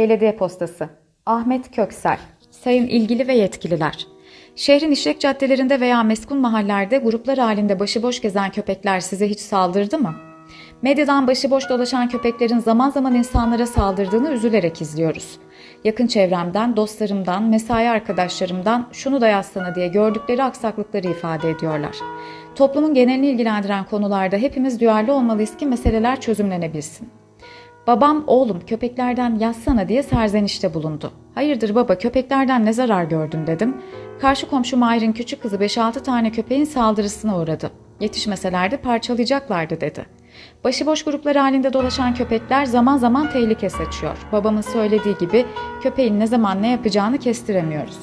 Belediye Postası Ahmet Köksel Sayın ilgili ve yetkililer Şehrin işlek caddelerinde veya meskun mahallerde gruplar halinde başıboş gezen köpekler size hiç saldırdı mı? Medyadan başıboş dolaşan köpeklerin zaman zaman insanlara saldırdığını üzülerek izliyoruz. Yakın çevremden, dostlarımdan, mesai arkadaşlarımdan şunu da yazsana diye gördükleri aksaklıkları ifade ediyorlar. Toplumun genelini ilgilendiren konularda hepimiz duyarlı olmalıyız ki meseleler çözümlenebilsin. Babam oğlum köpeklerden yazsana diye serzenişte bulundu. Hayırdır baba köpeklerden ne zarar gördün dedim. Karşı komşu Mahir'in küçük kızı 5-6 tane köpeğin saldırısına uğradı. Yetişmeselerdi parçalayacaklardı dedi. Başıboş gruplar halinde dolaşan köpekler zaman zaman tehlike saçıyor. Babamın söylediği gibi köpeğin ne zaman ne yapacağını kestiremiyoruz.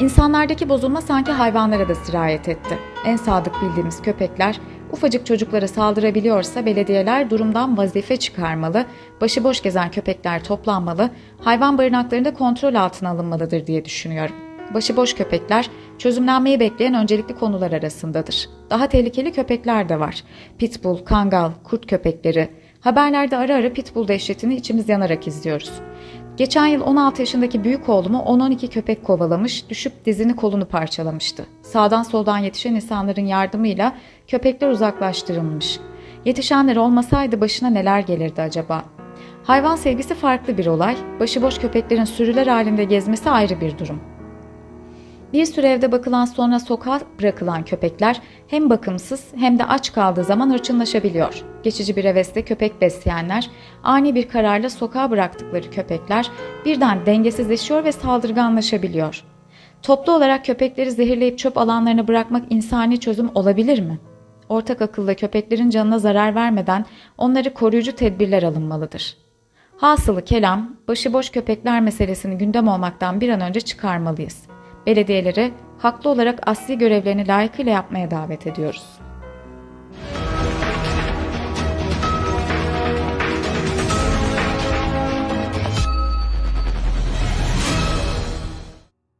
İnsanlardaki bozulma sanki hayvanlara da sirayet etti. En sadık bildiğimiz köpekler ufacık çocuklara saldırabiliyorsa belediyeler durumdan vazife çıkarmalı, başıboş gezen köpekler toplanmalı, hayvan barınaklarında kontrol altına alınmalıdır diye düşünüyorum. Başıboş köpekler çözümlenmeyi bekleyen öncelikli konular arasındadır. Daha tehlikeli köpekler de var. Pitbull, kangal, kurt köpekleri. Haberlerde ara ara pitbull dehşetini içimiz yanarak izliyoruz. Geçen yıl 16 yaşındaki büyük oğlumu 10-12 köpek kovalamış, düşüp dizini kolunu parçalamıştı. Sağdan soldan yetişen insanların yardımıyla köpekler uzaklaştırılmış. Yetişenler olmasaydı başına neler gelirdi acaba? Hayvan sevgisi farklı bir olay, başıboş köpeklerin sürüler halinde gezmesi ayrı bir durum. Bir süre evde bakılan sonra sokağa bırakılan köpekler hem bakımsız hem de aç kaldığı zaman hırçınlaşabiliyor. Geçici bir hevesle köpek besleyenler ani bir kararla sokağa bıraktıkları köpekler birden dengesizleşiyor ve saldırganlaşabiliyor. Toplu olarak köpekleri zehirleyip çöp alanlarına bırakmak insani çözüm olabilir mi? Ortak akılla köpeklerin canına zarar vermeden onları koruyucu tedbirler alınmalıdır. Hasılı kelam, başıboş köpekler meselesini gündem olmaktan bir an önce çıkarmalıyız belediyeleri haklı olarak asli görevlerini layıkıyla yapmaya davet ediyoruz.